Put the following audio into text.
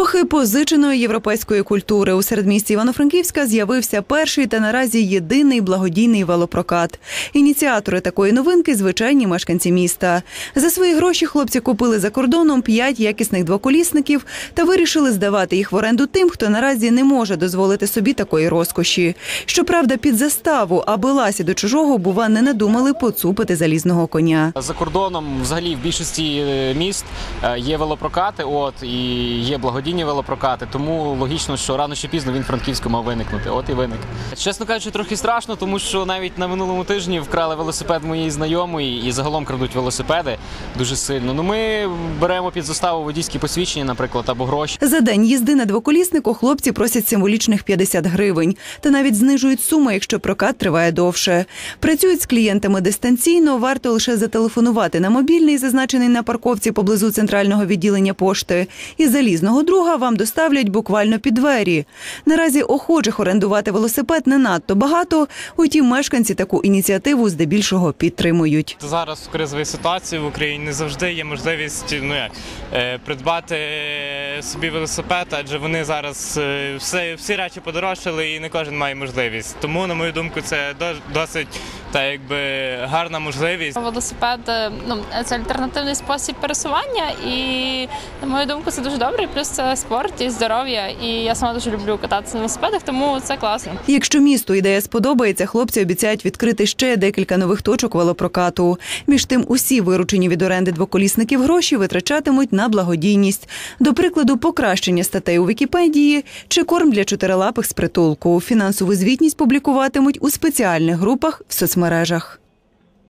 Трохи позиченої європейської культури у середмісті Івано-Франківська з'явився перший та наразі єдиний благодійний велопрокат. Ініціатори такої новинки звичайні мешканці міста. За свої гроші хлопці купили за кордоном п'ять якісних двоколісників та вирішили здавати їх в оренду тим, хто наразі не може дозволити собі такої розкоші. Щоправда, під заставу, аби ласі до чужого, бува, не надумали поцупити залізного коня. За кордоном, взагалі, в більшості е, міст е, є велопрокати, от і є благодійні велопрокати. Тому логічно, що рано чи пізно він в Франківську мав виникнути. От і виник. Чесно кажучи, трохи страшно, тому що навіть на минулому тижні вкрали велосипед моєї знайомої і загалом крадуть велосипеди дуже сильно. Ну ми беремо під заставу водійські посвідчення, наприклад, або гроші. За день їзди на двоколіснику хлопці просять символічних 50 гривень та навіть знижують суму, якщо прокат триває довше. Працюють з клієнтами дистанційно. Варто лише зателефонувати на мобільний, зазначений на парковці поблизу центрального відділення пошти. І залізного друга вам доставлять буквально під двері. Наразі охочих орендувати велосипед не надто багато. Утім, мешканці таку ініціативу здебільшого підтримують. Зараз в кризовій ситуації в Україні не завжди є можливість ну як е, придбати собі велосипед, адже вони зараз е, все, всі речі подорожчали і не кожен має можливість. Тому, на мою думку, це до- досить та якби гарна можливість. Велосипед е, ну це альтернативний спосіб пересування, і на мою думку, це дуже добре. Плюс це спорт і здоров'я. І я сама дуже люблю кататися на велосипедах, тому це класно. Якщо місту ідея сподобається, хлопці обіцяють відкрити ще декілька нових точок велопрокату. Між тим, усі виручені від оренди двоколісників гроші витрачатимуть на благодійність. До прикладу, покращення статей у Вікіпедії чи корм для чотирилапих з притулку. Фінансову звітність публікуватимуть у спеціальних групах в соцмережах.